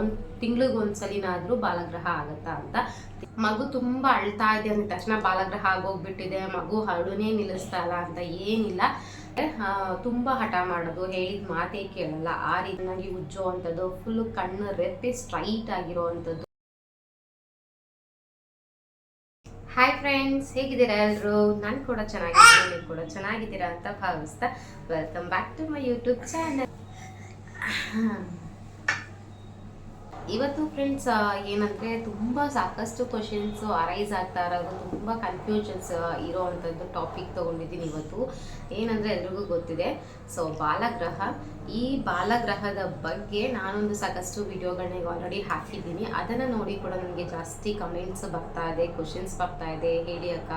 ಒಂದು ತಿಂಗಳಿಗೆ ಒಂದ್ಸಲಿನಾದ್ರೂ ಬಾಲಗ್ರಹ ಆಗತ್ತಾ ಅಂತ. ಮಗು ತುಂಬಾ ಅಳ್ತಾ ಇದೆ ಅಂದ ತಕ್ಷಣ ಬಾಲಗ್ರಹ ಆಗೋಗ್ಬಿಟ್ಟಿದೆ, ಮಗು ಹರಳುನೇ ನಿಲ್ಲಿಸ್ತಾ ಇಲ್ಲ ಅಂತ ಏನಿಲ್ಲ. ತುಂಬಾ ಹಠ ಮಾಡೋದು, ಹೇಳಿದ ಮಾತೇ ಕೇಳಲ್ಲ. ಆ ರೀತಿಯಾಗಿ ಉಜ್ಜೋ ಅಂಥದ್ದು ಫುಲ್ ಕಣ್ಣು ರೆಪ್ಪೆ ಸ್ಟ್ರೈಟ್ ಆಗಿರೋವಂಥದ್ದು ಹಾಯ್ ಫ್ರೆಂಡ್ಸ್ ಹೇಗಿದ್ದೀರಾ ಎಲ್ಲರೂ ನಾನು ಕೂಡ ಚೆನ್ನಾಗಿದ್ದೀನಿ, ನೀವು ಕೂಡ ಚೆನ್ನಾಗಿದ್ದೀರಾ ಅಂತ ಭಾವಿಸ್ತಾ welcome back to my YouTube channel ಇವತ್ತು ಫ್ರೆಂಡ್ಸ್ ಏನಂದ್ರೆ ತುಂಬಾ ಸಾಕಷ್ಟು ಕ್ವಶನ್ಸ್ ಅರೈಸ್ ಆಗ್ತಾ ಇರೋದು, ತುಂಬಾ ಕನ್ಫ್ಯೂಷನ್ಸ್ ಇರೋ ಅಂಥದ್ದು ಟಾಪಿಕ್ ತಗೊಂಡಿದ್ದೀನಿ ಇವತ್ತು. ಏನಂದ್ರೆ ಎಲ್ರಿಗೂ ಗೊತ್ತಿದೆ. ಸೊ ಬಾಲಗ್ರಹ ಈ ಬಾಲಗ್ರಹದ ಬಗ್ಗೆ ನಾನೊಂದು ಸಾಕಷ್ಟು ವಿಡಿಯೋಗಳನ್ನ ಈಗ ಆಲ್ರೆಡಿ ಹಾಕಿದ್ದೀನಿ. ಅದನ್ನು ನೋಡಿ ಕೂಡ ನನಗೆ ಜಾಸ್ತಿ ಕಮೆಂಟ್ಸ್ ಬರ್ತಾ ಇದೆ ಕ್ವಶನ್ಸ್ ಬರ್ತಾ ಇದೆ. ಹೇಳಿ ಅಕ್ಕ,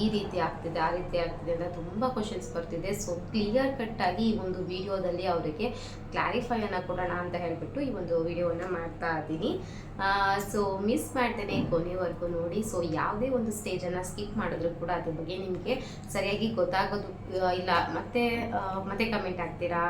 ಈ ರೀತಿ ಆಗ್ತಿದೆ, ಆ ರೀತಿ ಆಗ್ತಿದೆ ಅಂತ ತುಂಬ ಕ್ವಶನ್ಸ್ ಬರ್ತಿದೆ. ಸೊ ಕ್ಲಿಯರ್ ಕಟ್ ಆಗಿ ಈ ಒಂದು ವಿಡಿಯೋದಲ್ಲಿ ಅವರಿಗೆ ಕ್ಲಾರಿಫೈ ಅನ್ನ ಕೊಡೋಣ ಅಂತ ಹೇಳ್ಬಿಟ್ಟು ಈ ಒಂದು ವಿಡಿಯೋವನ್ನು ಮಾಡ್ತಾ ಇದ್ದೀನಿ. ಸೊ ಮಿಸ್ ಮಾಡ್ತೇನೆ ಕೊನೆವರೆಗೂ ನೋಡಿ. ಸೊ ಯಾವುದೇ ಒಂದು ಸ್ಟೇಜನ್ನು ಸ್ಕಿಪ್ ಮಾಡಿದ್ರು ಕೂಡ ಅದ್ರ ಬಗ್ಗೆ ನಿಮಗೆ ಸರಿಯಾಗಿ ಗೊತ್ತಾಗೋದು ಇಲ್ಲ. ಮತ್ತೆ ಮತ್ತೆ ಕಮೆಂಟ್ ಆಗ್ತೀರಾ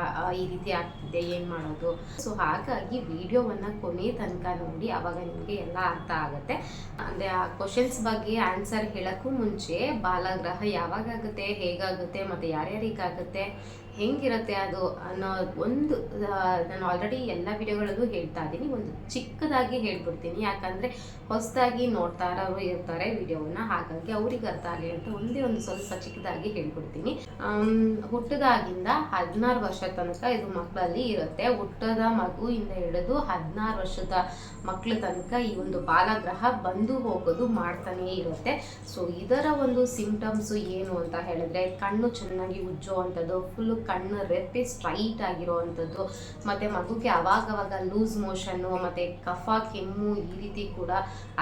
ಈ ರೀತಿ ಆಗ್ತಿದೆ, ಏನು ಮಾಡೋದು? ಸೊ ಹಾಗಾಗಿ ವಿಡಿಯೋವನ್ನ ಕೊನೆ ತನಕ ನೋಡಿ, ಅವಾಗ ನಿಮಗೆ ಎಲ್ಲ ಅರ್ಥ ಆಗುತ್ತೆ. ಅಂದರೆ ಆ ಕ್ವಶನ್ಸ್ ಬಗ್ಗೆ ಆನ್ಸರ್ ಹೇಳೋಕ್ಕೂ ಮುಂಚೆ, ಬಾಲಗ್ರಹ ಯಾವಾಗ ಆಗುತ್ತೆ ಹೇಗಾಗುತ್ತೆ, ಮತ್ತು ಯಾರ್ಯಾರಿಗಾಗುತ್ತೆ? ಹೆಂಗಿರುತ್ತೆ ಅದು ಅನ್ನೋ ಒಂದು ನಾನು ಆಲ್ರೆಡಿ ಎಲ್ಲ ವಿಡಿಯೋಗಳಲ್ಲೂ ಹೇಳ್ತಾ ಇದ್ದೀನಿ. ಒಂದು ಚಿಕ್ಕದಾಗಿ ಹೇಳ್ಬಿಡ್ತೀನಿ. ಯಾಕಂದರೆ ಹೊಸದಾಗಿ ನೋಡ್ತಾ ಇರೋರು ಇರ್ತಾರೆ ವಿಡಿಯೋವನ್ನು. ಹಾಗಾಗಿ ಅವ್ರಿಗೆ ಅರ್ಥ ಆಗಲಿ ಅಂತ ಒಂದೇ ಒಂದು ಸ್ವಲ್ಪ ಚಿಕ್ಕದಾಗಿ ಹೇಳ್ಬಿಡ್ತೀನಿ. ಹುಟ್ಟದಾಗಿಂದ ಹದಿನಾರು ವರ್ಷ ತನಕ ಇದು ಮಕ್ಕಳಲ್ಲಿ ಇರುತ್ತೆ. ಹುಟ್ಟದ ಮಗುವಿಂದ ಹಿಡಿದು ಹದಿನಾರು ವರ್ಷದ ಮಕ್ಕಳ ತನಕ ಈ ಒಂದು ಬಾಲಗ್ರಹ ಬಂದು ಹೋಗೋದು ಮಾಡ್ತಾನೇ ಇರುತ್ತೆ. ಸೊ ಇದರ ಒಂದು ಸಿಂಪ್ಟಮ್ಸು ಏನು ಅಂತ ಹೇಳಿದ್ರೆ ಕಣ್ಣು ಚೆನ್ನಾಗಿ ಉಜ್ಜೋ ಅಂಥದ್ದು ಫುಲ್ಲು ಕಣ್ಣು ರೆಪ್ಪೆ ಸ್ಟ್ರೈಟ್ ಆಗಿರೋವಂಥದ್ದು. ಮತ್ತು ಮಗುಗೆ ಅವಾಗವಾಗ ಲೂಸ್ ಮೋಷನ್ನು ಮತ್ತು ಕಫ, ಕೆಮ್ಮು ಈ ರೀತಿ ಕೂಡ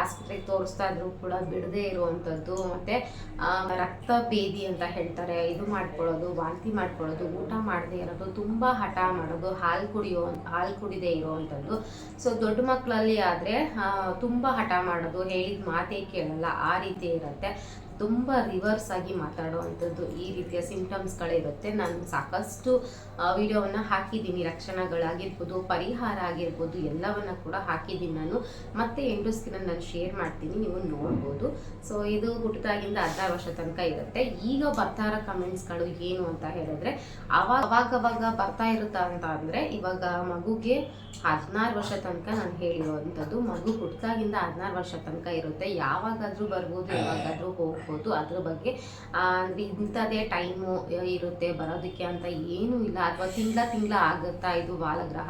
ಆಸ್ಪತ್ರೆಗೆ ತೋರಿಸ್ತಾ ಇದ್ರು ಕೂಡ ಬಿಡದೇ ಇರುವಂಥದ್ದು. ಮತ್ತು ರಕ್ತ ಭೇದಿ ಅಂತ ಹೇಳ್ತಾರೆ. ಇದು ಮಾಡ್ಕೊಳ್ಳೋದು, ವಾಂತಿ ಮಾಡ್ಕೊಳ್ಳೋದು, ಊಟ ಮಾಡದೇ ಇರೋದು, ತುಂಬ ಹಠ ಮಾಡೋದು, ಹಾಲು ಕುಡಿಯೋ, ಹಾಲು ಕುಡಿದೆ ಇರೋವಂಥದ್ದು. ಸೊ ದೊಡ್ಡ ಮಕ್ಕಳಲ್ಲಿ ಆದರೆ ತುಂಬ ಹಠ ಮಾಡೋದು, ಹೇಳಿದ ಮಾತೇ ಕೇಳಲ್ಲ, ಆ ರೀತಿ ಇರುತ್ತೆ. ತುಂಬ ರಿವರ್ಸ್ ಆಗಿ ಮಾತಾಡುವಂಥದ್ದು ಈ ರೀತಿಯ ಸಿಂಪ್ಟಮ್ಸ್ಗಳಿರುತ್ತೆ ನಾನು ಸಾಕಷ್ಟು ವಿಡಿಯೋವನ್ನು ಹಾಕಿದ್ದೀನಿ. ಲಕ್ಷಣಗಳಾಗಿರ್ಬೋದು ಪರಿಹಾರ ಆಗಿರ್ಬೋದು, ಎಲ್ಲವನ್ನ ಕೂಡ ಹಾಕಿದ್ದೀನಿ ನಾನು. ಮತ್ತೆ ಎಂಟು ನಾನು ಶೇರ್ ಮಾಡ್ತೀನಿ, ನೀವು ನೋಡ್ಬೋದು. ಸೊ ಇದು ಹುಟ್ಟಿದಾಗಿಂದ ಅರ್ಧ ವರ್ಷ ತನಕ ಇರುತ್ತೆ. ಈಗ ಬರ್ತಾ ಇರೋ ಕಮೆಂಟ್ಸ್ಗಳು ಏನು ಅಂತ ಹೇಳಿದ್ರೆ, ಅವಾಗ, ಅವಾಗವಾಗ ಬರ್ತಾ ಇರುತ್ತಾ ಅಂತ ಅಂದರೆ, ಇವಾಗ ಮಗುಗೆ ಹದಿನಾರು ವರ್ಷ ತನಕ ನಾನು ಹೇಳಿರುವಂಥದ್ದು, ಮಗು ಹುಟ್ಟಿದಾಗಿಂದ ಹದಿನಾರು ವರ್ಷ ತನಕ ಇರುತ್ತೆ. ಯಾವಾಗಾದರೂ ಬರ್ಬೋದು, ಯಾವಾಗಾದರೂ ಹೋಗ್ಬೋದು ಅದ್ರ ಬಗ್ಗೆ ಅಂದ್ರೆ ಇಂಥದ್ದೇ ಟೈಮು ಇರುತ್ತೆ, ಬರೋದಕ್ಕೆ ಅಂತ ಏನೂ ಇಲ್ಲ. ಅಥವಾ ತಿಂಗಳ ತಿಂಗಳ ಆಗುತ್ತಾ ಇದು ಬಾಲಗ್ರಹ?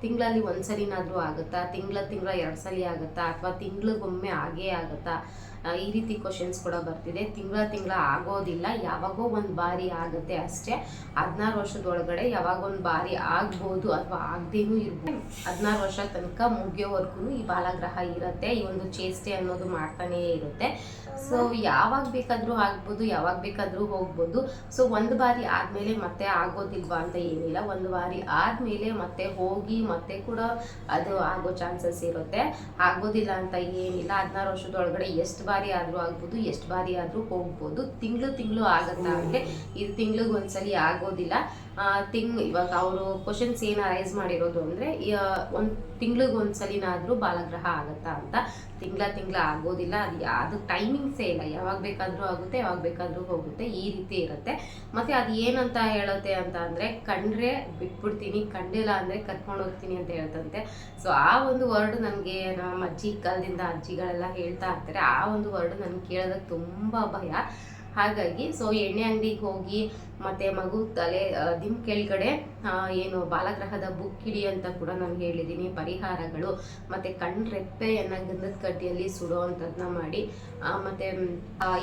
ತಿಂಗಳಲ್ಲಿ ಒಂದ್ಸಲಿನಾದರೂ ಆಗುತ್ತಾ? ತಿಂಗಳ ತಿಂಗಳ ಎರಡು ಸಲ ಆಗುತ್ತಾ? ಅಥವಾ ತಿಂಗಳಿಗೊಮ್ಮೆ ಆಗೇ ಆಗುತ್ತಾ? ಈ ರೀತಿ ಕ್ವಶನ್ಸ್ ಕೂಡ ಬರ್ತಿದೆ. ತಿಂಗಳ ತಿಂಗಳ ಆಗೋದಿಲ್ಲ. ಯಾವಾಗೋ ಒಂದು ಬಾರಿ ಆಗುತ್ತೆ ಅಷ್ಟೇ. ಹದಿನಾರು ವರ್ಷದೊಳಗಡೆ ಯಾವಾಗ ಒಂದು ಬಾರಿ ಆಗ್ಬೋದು ಅಥವಾ ಆಗದೇನೂ ಇರ್ಬೋದು. ಹದಿನಾರು ವರ್ಷ ತನಕ ಮುಗಿಯೋವರೆಗೂ ಈ ಬಾಲಗ್ರಹ ಇರುತ್ತೆ. ಈ ಒಂದು ಚೇಷ್ಟೆ ಅನ್ನೋದು ಮಾಡ್ತಾನೇ ಇರುತ್ತೆ. ಸೊ ಯಾವಾಗ ಬೇಕಾದರೂ ಆಗ್ಬೋದು, ಯಾವಾಗ ಬೇಕಾದರೂ ಹೋಗ್ಬೋದು. ಸೊ ಒಂದು ಬಾರಿ ಆದಮೇಲೆ ಮತ್ತೆ ಆಗೋದಿಲ್ವಾ ಅಂತ ಏನಿಲ್ಲ. ಒಂದು ಬಾರಿ ಆದಮೇಲೆ ಮತ್ತೆ ಹೋಗಿ ಮತ್ತೆ ಕೂಡ ಅದು ಆಗೋ ಚಾನ್ಸಸ್ ಇರುತ್ತೆ. ಆಗೋದಿಲ್ಲ ಅಂತ ಏನಿಲ್ಲ. ಹದಿನಾರು ವರ್ಷದೊಳಗಡೆ ಎಷ್ಟು ಆದರೂ ಆಗ್ಬೋದು ಎಷ್ಟು ಬಾರಿ ಆದರೂ ಹೋಗ್ಬೋದು. ತಿಂಗಳು ತಿಂಗಳು ಆಗತ್ತಾ ಅಂದರೆ ಇದು ತಿಂಗ್ಳಿಗೆ ಒಂದ್ಸಲಿ ಆಗೋದಿಲ್ಲ. ಆ, ತಿಂಗ್ ಇವಾಗ ಅವರು ಕ್ವಶನ್ಸ್ ಏನು ಅರೈಸ್ ಮಾಡಿರೋದು ಅಂದರೆ ಒಂದು ತಿಂಗ್ಳಿಗೆ ಒಂದ್ಸಲಿನಾದರೂ ಬಾಲಗ್ರಹ ಆಗುತ್ತಾ ಅಂತ. ತಿಂಗಳ ತಿಂಗಳ ಆಗೋದಿಲ್ಲ. ಅದು ಅದು ಟೈಮಿಂಗ್ಸೇ ಇಲ್ಲ. ಯಾವಾಗ ಬೇಕಾದರೂ ಆಗುತ್ತೆ, ಯಾವಾಗ ಬೇಕಾದರೂ ಹೋಗುತ್ತೆ. ಈ ರೀತಿ ಇರುತ್ತೆ. ಮತ್ತು ಅದು ಏನಂತ ಹೇಳುತ್ತೆ ಅಂತ ಅಂದರೆ, ಕಂಡ್ರೆ ಬಿಟ್ಬಿಡ್ತೀನಿ, ಕಂಡಿಲ್ಲ ಅಂದರೆ ಕರ್ಕೊಂಡು ಹೋಗ್ತೀನಿ ಅಂತ ಹೇಳ್ತಂತೆ. ಸೊ ಆ ಒಂದು ವರ್ಡ್ ನನಗೆ ನಮ್ಮ ಅಜ್ಜಿ ಕಾಲದಿಂದ ಅಜ್ಜಿಗಳೆಲ್ಲ ಹೇಳ್ತಾ ಇರ್ತಾರೆ. ಆ ಒಂದು ವರ್ಡ್ ನನಗೆ ಕೇಳೋದಕ್ಕೆ ತುಂಬ ಭಯ. ಹಾಗಾಗಿ ಸೊ ಎಣ್ಣೆ ಅಂಗಡಿಗೆ ಹೋಗಿ ಮತ್ತೆ ಮಗು ತಲೆ ದಿಮ್ ಕೆಳಗಡೆ ಏನು ಬಾಲಗ್ರಹದ ಬುಕ್ಕಿಡಿ ಅಂತ ಕೂಡ ನಾನು ಹೇಳಿದ್ದೀನಿ ಪರಿಹಾರಗಳು ಮತ್ತೆ ಕಣ್ ರೆಪ್ಪೆಯನ್ನ ಗಂಧದ ಕಡ್ಡಿಯಲ್ಲಿ ಸುಡೋ ಅಂಥದ್ದನ್ನ ಮಾಡಿ ಮತ್ತು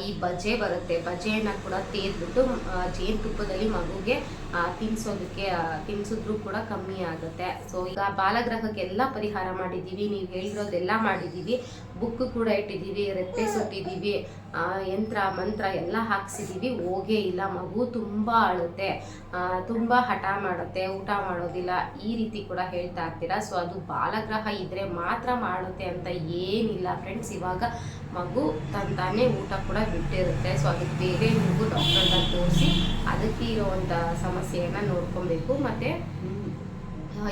ಈ ಬಜೆ ಬರುತ್ತೆ. ಬಜೆಯನ್ನು ಕೂಡ ತೇದ್ಬಿಟ್ಟು ಜೇನುತುಪ್ಪದಲ್ಲಿ ಮಗುಗೆ ಆ, ತಿನ್ಸೋದಕ್ಕೆ ತಿನ್ಸಿದ್ರು ಕೂಡ ಕಮ್ಮಿ ಆಗುತ್ತೆ. ಸೊ ಈಗ ಬಾಲಗ್ರಹಕ್ಕೆಲ್ಲ ಪರಿಹಾರ ಮಾಡಿದ್ದೀವಿ ನೀವು ಹೇಳಿರೋದೆಲ್ಲ ಮಾಡಿದ್ದೀವಿ ಬುಕ್ ಕೂಡ ಇಟ್ಟಿದ್ದೀವಿ ರೆಪ್ಪೆ ಸುಟ್ಟಿದ್ದೀವಿ ಯಂತ್ರ ಮಂತ್ರ ಎಲ್ಲ ಹಾಕ್ಸಿದ್ದೀವಿ ಹೋಗೇ ಇಲ್ಲ, ಮಗು ತುಂಬ ಅಳುತ್ತೆ ತುಂಬ ಹಠ ಮಾಡುತ್ತೆ, ಊಟ ಮಾಡೋದಿಲ್ಲ, ಈ ರೀತಿ ಕೂಡ ಹೇಳ್ತಾ ಇರ್ತೀರಾ? ಸೊ ಅದು ಬಾಲಗ್ರಹ ಇದ್ರೆ ಮಾತ್ರ ಮಾಡುತ್ತೆ ಅಂತ ಏನಿಲ್ಲ ಫ್ರೆಂಡ್ಸ್ ಇವಾಗ ಮಗು ತಂತಾನೇ ಊಟ ಕೂಡ ಬಿಟ್ಟಿರುತ್ತೆ. ಸೊ ಅದಕ್ಕೆ ಬೇರೆ ನೀವು ಡಾಕ್ಟರ್ನ ತೋರಿಸಿ, ಅದಕ್ಕೆ ಇರುವಂಥ ಸಮಸ್ಯೆಯನ್ನು ನೋಡ್ಕೊಬೇಕು. ಮತ್ತು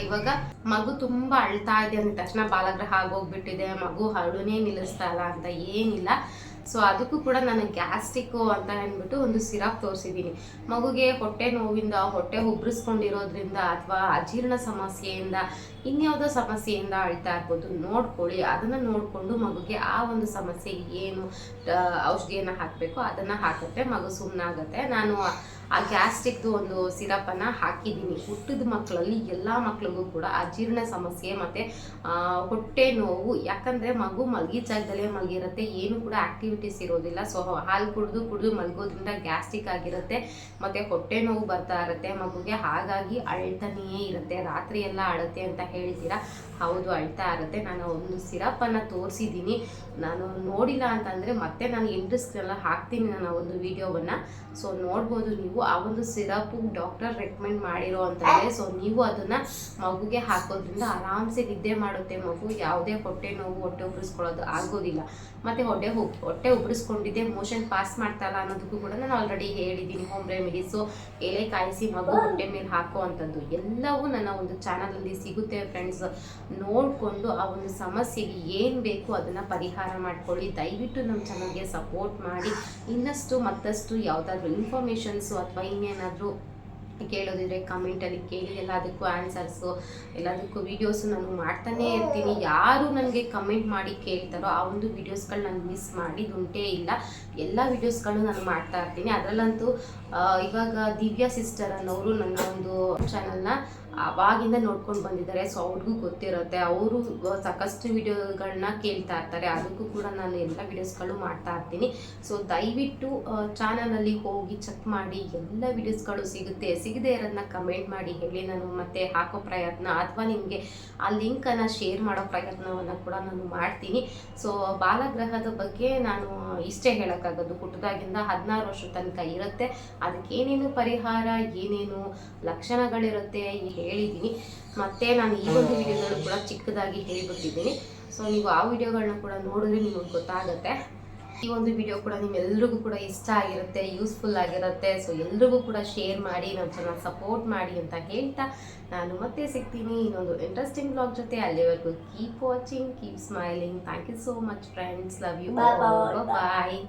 ಇವಾಗ ಮಗು ತುಂಬ ಅಳ್ತಾ ಇದೆ ಅಂದ ತಕ್ಷಣ ಬಾಲಗ್ರಹ ಆಗೋಗ್ಬಿಟ್ಟಿದೆ, ಮಗು ಹರಳುನೇ ನಿಲ್ಲಿಸ್ತಾ ಇಲ್ಲ ಅಂತ ಏನಿಲ್ಲ. ಸೊ ಅದಕ್ಕೂ ಕೂಡ ನಾನು ಗ್ಯಾಸ್ಟಿಕ್ಕು ಅಂತ ಅಂದ್ಬಿಟ್ಟು ಒಂದು ಸಿರಪ್ ತೋರಿಸಿದ್ದೀನಿ. ಮಗುಗೆ ಹೊಟ್ಟೆ ನೋವಿಂದ, ಹೊಟ್ಟೆ ಉಬ್ಬರಿಸ್ಕೊಂಡಿರೋದ್ರಿಂದ ಅಥವಾ ಅಜೀರ್ಣ ಸಮಸ್ಯೆಯಿಂದ, ಇನ್ಯಾವುದೋ ಸಮಸ್ಯೆಯಿಂದ ಅಳ್ತಾ ಇರ್ಬೋದು, ನೋಡ್ಕೊಳ್ಳಿ. ಅದನ್ನು ನೋಡಿಕೊಂಡು ಮಗುಗೆ ಆ ಒಂದು ಸಮಸ್ಯೆಗೆ ಏನು ಔಷಧಿಯನ್ನು ಹಾಕಬೇಕು, ಅದನ್ನು ಹಾಕಿದ್ರೆ ಮಗು ಸುಮ್ಮನಾಗುತ್ತೆ ನಾನು ಆ ಗ್ಯಾಸ್ಟ್ರಿಕ್ದು ಒಂದು ಸಿರಪನ್ನು ಹಾಕಿದ್ದೀನಿ. ಹುಟ್ಟಿದ ಮಕ್ಕಳಲ್ಲಿ ಎಲ್ಲ ಮಕ್ಕಳಿಗೂ ಕೂಡ ಅಜೀರ್ಣ ಸಮಸ್ಯೆ ಮತ್ತು ಹೊಟ್ಟೆ ನೋವು, ಯಾಕಂದರೆ ಮಗು ಮಲಗಿ ಜಾಗದಲ್ಲೇ ಮಲಗಿರುತ್ತೆ, ಏನು ಕೂಡ ಆ್ಯಕ್ಟಿವಿಟೀಸ್ ಇರೋದಿಲ್ಲ. ಸೊ ಹಾಲು ಕುಡಿದು ಕುಡಿದು ಮಲಗೋದ್ರಿಂದ ಗ್ಯಾಸ್ಟ್ರಿಕ್ ಆಗಿರುತ್ತೆ, ಮತ್ತು ಹೊಟ್ಟೆ ನೋವು ಬರ್ತಾ ಇರುತ್ತೆ, ಮಗುಗೆ ಹಾಗಾಗಿ ಅಳ್ತಾನೇ ಇರುತ್ತೆ, ರಾತ್ರಿ ಎಲ್ಲ ಅಳುತ್ತೆ ಅಂತ ಹೇಳ್ತೀರಾ? ಹೌದು, ಅಳ್ತಾ ಇರುತ್ತೆ. ನಾನು ಒಂದು ಸಿರಪನ್ನು ತೋರಿಸಿದ್ದೀನಿ. ನಾನು ನೋಡಿಲ್ಲ ಅಂತಂದರೆ ಮತ್ತೆ ನಾನು ಇಂಟ್ರೆಸ್ಟ್ನೆಲ್ಲ ಹಾಕ್ತೀನಿ ನಾನು ಒಂದು ವಿಡಿಯೋವನ್ನು ಸೊ ನೋಡ್ಬೋದು ನೀವು. ಆ ಒಂದು ಸಿರಪ್ ಡಾಕ್ಟರ್ ರೆಕಮೆಂಡ್ ಮಾಡಿರೋ ಅಂತಂದರೆ ಸೊ ನೀವು ಅದನ್ನು ಮಗುಗೆ ಹಾಕೋದ್ರಿಂದ ಆರಾಮ್ಸೆ ನಿದ್ದೆ ಮಾಡುತ್ತೆ. ಮಗು ಯಾವುದೇ ಹೊಟ್ಟೆ ನೋವು, ಹೊಟ್ಟೆ ಉಬ್ರಿಸ್ಕೊಳ್ಳೋದು ಆಗೋದಿಲ್ಲ. ಮತ್ತು ಹೊಟ್ಟೆ ಹೊಟ್ಟೆ ಉಬ್ರಿಸ್ಕೊಂಡಿದ್ದೆ ಮೋಷನ್ ಪಾಸ್ ಮಾಡ್ತಾ ಇಲ್ಲ ಅನ್ನೋದಕ್ಕೂ ಕೂಡ ನಾನು ಆಲ್ರೆಡಿ ಹೇಳಿದ್ದೀನಿ ಹೋಮ್ ರೆಮಿಡೀಸು ಎಲೆ ಕಾಯಿಸಿ ಮಗು ಹೊಟ್ಟೆ ಮೇಲೆ ಹಾಕೋ ಅಂಥದ್ದು ಎಲ್ಲವೂ ನನ್ನ ಒಂದು ಚಾನಲಲ್ಲಿ ಸಿಗುತ್ತೆ ಫ್ರೆಂಡ್ಸ್ ನೋಡಿಕೊಂಡು ಆ ಒಂದು ಸಮಸ್ಯೆಗೆ ಏನು ಬೇಕು ಅದನ್ನು ಪರಿಹಾರ ಮಾಡ್ಕೊಳ್ಳಿ. ದಯವಿಟ್ಟು ನಮ್ಮ ಚಾನಲ್ಗೆ ಸಪೋರ್ಟ್ ಮಾಡಿ. ಇನ್ನಷ್ಟು ಮತ್ತಷ್ಟು ಯಾವುದಾದ್ರೂ ಇನ್ಫಾರ್ಮೇಷನ್ಸು ಅಥವಾ ಇನ್ನೇನಾದರೂ ಕೇಳೋದಿದ್ರೆ ಕಮೆಂಟಲ್ಲಿ ಕೇಳಿ ಎಲ್ಲದಕ್ಕೂ ಆನ್ಸರ್ಸು ಎಲ್ಲದಕ್ಕೂ ವೀಡಿಯೋಸು ನಾನು ಮಾಡ್ತಾನೆ ಇರ್ತೀನಿ. ಯಾರು ನನಗೆ ಕಮೆಂಟ್ ಮಾಡಿ ಕೇಳ್ತಾರೋ ಆ ಒಂದು ವೀಡಿಯೋಸ್ಗಳು ನಾನು ಮಿಸ್ ಮಾಡಿದುಂಟೇ ಇಲ್ಲ. ಎಲ್ಲ ವೀಡಿಯೋಸ್ಗಳು ನಾನು ಮಾಡ್ತಾ ಇರ್ತೀನಿ. ಅದರಲ್ಲಂತೂ ಇವಾಗ ದಿವ್ಯಾ ಸಿಸ್ಟರ್ ಅನ್ನೋರು ನನ್ನ ಒಂದು ಚಾನಲ್ನ ಅವಾಗಿಂದ ನೋಡ್ಕೊಂಡು ಬಂದಿದ್ದಾರೆ. ಸೊ ಅವ್ರಿಗೂ ಗೊತ್ತಿರುತ್ತೆ. ಅವರು ಸಾಕಷ್ಟು ವಿಡಿಯೋಗಳನ್ನ ಕೇಳ್ತಾ ಇರ್ತಾರೆ. ಅದಕ್ಕೂ ಕೂಡ ನಾನು ಎಲ್ಲ ವೀಡಿಯೋಸ್ಗಳು ಮಾಡ್ತಾ ಇರ್ತೀನಿ. ಸೊ ದಯವಿಟ್ಟು ಚಾನಲಲ್ಲಿ ಹೋಗಿ ಚೆಕ್ ಮಾಡಿ ಎಲ್ಲ ವಿಡಿಯೋಸ್ಗಳು ಸಿಗುತ್ತೆ. ಸಿಗದೆ ಇರೋದನ್ನ ಕಮೆಂಟ್ ಮಾಡಿ ಹೇಳಿ ನಾನು ಮತ್ತೆ ಹಾಕೋ ಪ್ರಯತ್ನ ಅಥವಾ ನಿಮಗೆ ಆ ಲಿಂಕನ್ನು ಶೇರ್ ಮಾಡೋ ಪ್ರಯತ್ನವನ್ನು ಕೂಡ ನಾನು ಮಾಡ್ತೀನಿ. ಸೊ ಬಾಲಗ್ರಹದ ಬಗ್ಗೆ ನಾನು ಇಷ್ಟೇ ಹೇಳೋಕ್ಕಾಗೋದು. ಹುಟ್ಟಿದಾಗಿಂದ ಹದಿನಾರು ವರ್ಷದ ತನಕ ಇರುತ್ತೆ. ಅದಕ್ಕೆ ಏನೇನು ಪರಿಹಾರ, ಏನೇನು ಲಕ್ಷಣಗಳಿರುತ್ತೆ ಹೇಳಿದ್ದೀನಿ. ಮತ್ತು ನಾನು ಈ ಒಂದು ವಿಡಿಯೋಗಳು ಕೂಡ ಚಿಕ್ಕದಾಗಿ ಹೇಳಿಬಿಟ್ಟಿದ್ದೀನಿ. ಸೊ ನೀವು ಆ ವಿಡಿಯೋಗಳನ್ನ ಕೂಡ ನೋಡಿದ್ರೆ ನಿಮಗೆ ಗೊತ್ತಾಗುತ್ತೆ. ಈ ಒಂದು ವಿಡಿಯೋ ಕೂಡ ನಿಮ್ಮೆಲ್ರಿಗೂ ಕೂಡ ಇಷ್ಟ ಆಗಿರುತ್ತೆ ಯೂಸ್ಫುಲ್ ಆಗಿರುತ್ತೆ. ಸೊ ಎಲ್ರಿಗೂ ಕೂಡ ಶೇರ್ ಮಾಡಿ ನಮ್ಮ ಚಾನಲ್ ಸಪೋರ್ಟ್ ಮಾಡಿ ಅಂತ ಹೇಳ್ತಾ ನಾನು ಮತ್ತೆ ಸಿಗ್ತೀನಿ ಇನ್ನೊಂದು ಇಂಟ್ರೆಸ್ಟಿಂಗ್ ಬ್ಲಾಗ್ ಜೊತೆ. ಅಲ್ಲಿವರೆಗೂ keep watching keep smiling thank you so much friends love you. Bye